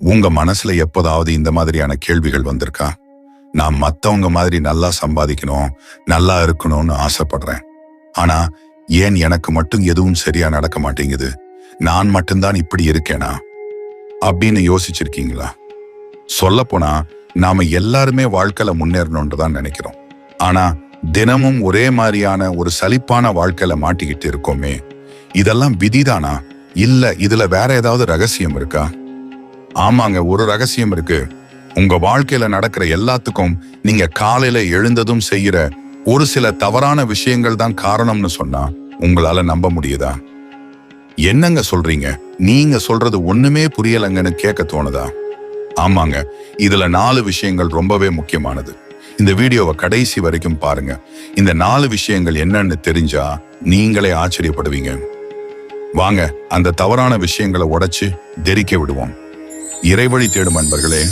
உங்க மனசுல எப்போதாவது இந்த மாதிரியான கேள்விகள் வந்திருக்கா? நான் மத்தவங்க மாதிரி நல்லா சம்பாதிக்கணும் நல்லா இருக்கணும்னு ஆசைப்படுறேன். ஆனா ஏன் எனக்கு மட்டும் எதுவும் சரியா நடக்க மாட்டேங்குது? நான் மட்டும்தான் இப்படி இருக்கேனா? அப்படின்னு யோசிச்சிருக்கீங்களா? சொல்லப்போனா நாம எல்லாருமே வாழ்க்கையில முன்னேறணும்னு தான் நினைக்கிறோம். ஆனா தினமும் ஒரே மாதிரியான ஒரு சலிப்பான வாழ்க்கையில மாட்டிக்கிட்டு இருக்கோமே. இதெல்லாம் விதிதானா? இல்ல இதுல வேற ஏதாவது ரகசியம் இருக்கா? ஆமாங்க ஒரு ரகசியம் இருக்கு. உங்க வாழ்க்கையில நடக்கிற எல்லாத்துக்கும் நீங்க காலையில எழுந்ததும் செய்யற ஒரு சில தவறான விஷயங்கள் தான் காரணம்னு சொன்னா உங்களால நம்ப முடியுதா? என்னங்க சொல்றீங்க? நீங்க சொல்றது ஒண்ணுமே புரியலங்கன்னு கேட்க தோணுதா? ஆமாங்க இதுல நாலு விஷயங்கள் ரொம்பவே முக்கியமானது. இந்த வீடியோவை கடைசி வரைக்கும் பாருங்க. இந்த நாலு விஷயங்கள் என்னன்னு தெரிஞ்சா நீங்களே ஆச்சரியப்படுவீங்க. வாங்க அந்த தவறான விஷயங்களை உடைச்சு தெரிக்க விடுவோம். இறைவழி தேடும் அன்பர்களே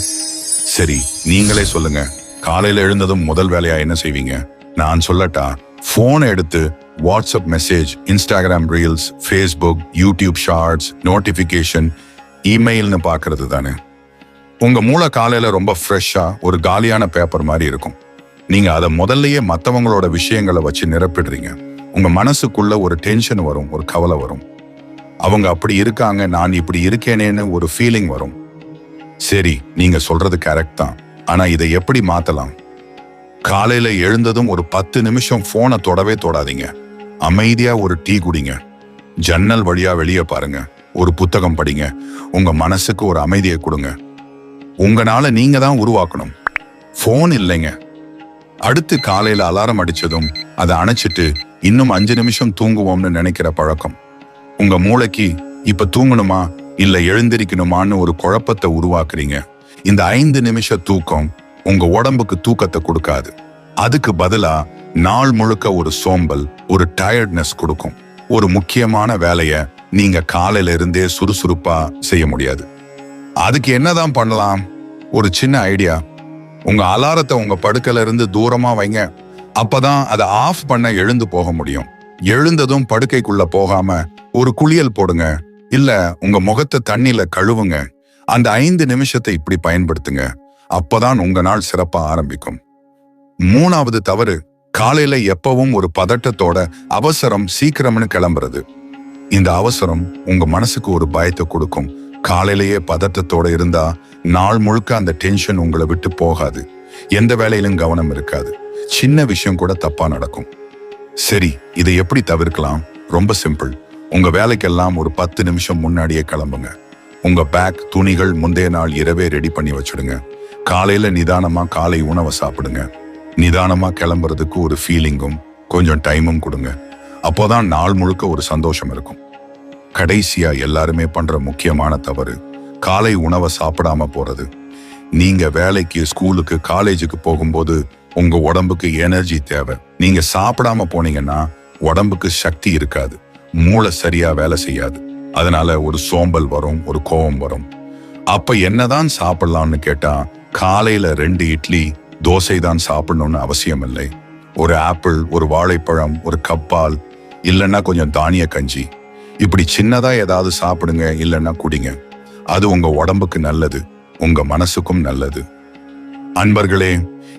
சரி நீங்களே சொல்லுங்க. காலையில எழுந்ததும் முதல் வேலையா என்ன செய்வீங்க? நான் சொல்லட்டா போனை எடுத்து WhatsApp message Instagram reels Facebook YouTube shorts notification இமெயில்னு பார்க்கறது தானே. உங்க மூளை காலையில ரொம்ப ஃப்ரெஷ்ஷா ஒரு காலியான பேப்பர் மாதிரி இருக்கும். நீங்க அதை முதல்லயே மற்றவங்களோட விஷயங்களை வச்சு நிரப்பிடுறீங்க. உங்க மனசுக்குள்ள ஒரு டென்ஷன் வரும் ஒரு கவலை வரும். அவங்க அப்படி இருக்காங்க நான் இப்படி இருக்கேனேன்னு ஒரு ஃபீலிங் வரும். சரி நீங்க சொல்றது கரெக்ட் தான். ஆனா இதை எப்படி மாத்தலாம்? காலையில எழுந்ததும் ஒரு பத்து நிமிஷம் போனை தொடவே தொடாதீங்க. அமைதியா ஒரு டீ குடிங்க. ஜன்னல் வழியா வெளியே பாருங்க. ஒரு புத்தகம் படிங்க. உங்க மனசுக்கு ஒரு அமைதியை கொடுங்க. உங்களால நீங்க தான் உருவாக்கணும். ஃபோன் இல்லைங்க. அடுத்து காலையில அலாரம் அடிச்சதும் அதை அணைச்சிட்டு இன்னும் அஞ்சு நிமிஷம் தூங்குவோம்னு நினைக்கிற பழக்கம். உங்க மூளைக்கு இப்ப தூங்கணுமா? இல்லை எழுந்திருக்கணுமான்னு ஒரு குழப்பத்தை உருவாக்குறீங்க. இந்த ஐந்து நிமிஷ தூக்கம் உங்க உடம்புக்கு தூக்கத்தை கொடுக்காது. அதுக்கு பதிலா நாள் முழுக்க ஒரு சோம்பல் ஒரு டயர்ட்னஸ் கொடுக்கும். ஒரு முக்கியமான வேலையை நீங்க காலையில இருந்தே சுறுசுறுப்பா செய்ய முடியாது. அதுக்கு என்னதான் பண்ணலாம்? ஒரு சின்ன ஐடியா உங்க அலாரத்தை உங்க படுக்கல இருந்து தூரமா வைங்க. அப்பதான் அதை ஆஃப் பண்ண எழுந்து போக முடியும். எழுந்ததும் படுக்கைக்குள்ள போகாம ஒரு குளியல் போடுங்க. இல்ல உங்க முகத்தை தண்ணியில கழுவுங்க. அந்த ஐந்து நிமிஷத்தை இப்படி பயன்படுத்துங்க. அப்பதான் உங்க நாள் சிறப்பா ஆரம்பிக்கும். மூணாவது தவறு காலையில எப்பவும் ஒரு பதட்டத்தோட அவசரம் சீக்கிரம்னு கிளம்புறது. இந்த அவசரம் உங்க மனசுக்கு ஒரு பயத்தை கொடுக்கும். காலையிலேயே பதட்டத்தோட இருந்தா நாள் முழுக்க அந்த டென்ஷன் உங்களை விட்டு போகாது. எந்த வேலையிலும் கவனம் இருக்காது. சின்ன விஷயம் கூட தப்பா நடக்கும். சரி இதை எப்படி தவிர்க்கலாம்? ரொம்ப சிம்பிள். உங்க வேலைக்கெல்லாம் ஒரு பத்து நிமிஷம் முன்னாடியே கிளம்புங்க. உங்க பேக் துணிகள் முந்தைய நாள் இரவே ரெடி பண்ணி வச்சிடுங்க. காலையில நிதானமா காலை உணவை சாப்பிடுங்க. நிதானமா கிளம்புறதுக்கு ஒரு ஃபீலிங்கும் கொஞ்சம் டைமும் கொடுங்க. அப்போதான் நாள் முழுக்க ஒரு சந்தோஷம் இருக்கும். கடைசியா எல்லாருமே பண்ற முக்கியமான தவறு காலை உணவை சாப்பிடாம போறது. நீங்க வேலைக்கு ஸ்கூலுக்கு காலேஜுக்கு போகும்போது உங்க உடம்புக்கு எனர்ஜி தேவை. நீங்க சாப்பிடாம போனீங்கன்னா உடம்புக்கு சக்தி இருக்காது. மூளை சரியா வேலை செய்யாது. அதனால ஒரு சோம்பல் வரும் ஒரு கோபம் வரும். அப்ப என்னதான் சாப்பிடலாம்னு கேட்டா காலையில ரெண்டு இட்லி தோசை தான் சாப்பிடணும்னு அவசியம் இல்லை. ஒரு ஆப்பிள் ஒரு வாழைப்பழம் ஒரு கப்பால் இல்லைன்னா கொஞ்சம் தானிய கஞ்சி. இப்படி சின்னதா ஏதாவது சாப்பிடுங்க இல்லைன்னா குடிங்க. அது உங்க உடம்புக்கு நல்லது உங்க மனசுக்கும் நல்லது. அன்பர்களே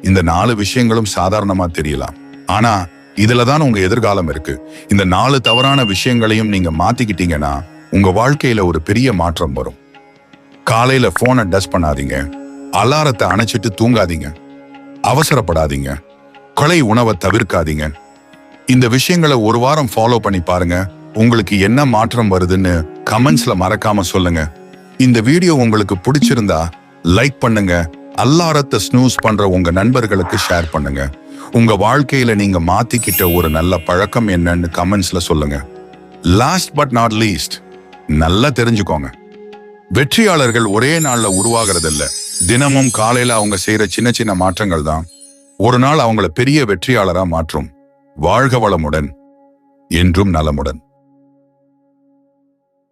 இந்த நாலு விஷயங்களும் சாதாரணமா தெரியலாம். ஆனா இதுல தான் உங்க எதிர்காலம் இருக்கு. இந்த நாலு தவறான விஷயங்களையும் நீங்க மாத்திக்கிட்டீங்கன்னா உங்க வாழ்க்கையில ஒரு பெரிய மாற்றம் வரும். காலையில போனை டஸ்ட் பண்ணாதீங்க. அலாரத்தை அணைச்சிட்டு தூங்காதீங்க. அவசரப்படாதீங்க. கொலை உணவை தவிர்க்காதீங்க. இந்த விஷயங்களை ஒரு வாரம் ஃபாலோ பண்ணி பாருங்க. உங்களுக்கு என்ன மாற்றம் வருதுன்னு கமெண்ட்ஸ்ல மறக்காம சொல்லுங்க. இந்த வீடியோ உங்களுக்கு பிடிச்சிருந்தா லைக் பண்ணுங்க. அல்லாரத்தை ஸ்னூஸ் பண்ற உங்க நண்பர்களுக்கு ஷேர் பண்ணுங்க. உங்க வாழ்க்கையில நீங்க மாத்திக்கிட்ட ஒரு நல்ல பழக்கம் என்னன்னு கமெண்ட்ஸ்ல சொல்லுங்க. லாஸ்ட் பட் நாட் லீஸ்ட் நல்லா தெரிஞ்சுக்கோங்க. வெற்றியாளர்கள் ஒரே நாள்ல உருவாகிறதில்ல. தினமும் காலையில அவங்க செய்யற சின்ன சின்ன மாற்றங்கள் தான். ஒரு நாள் அவங்கள பெரிய வெற்றியாளரா மாற்றும். வாழ்க வளமுடன். என்றும் நலமுடன்.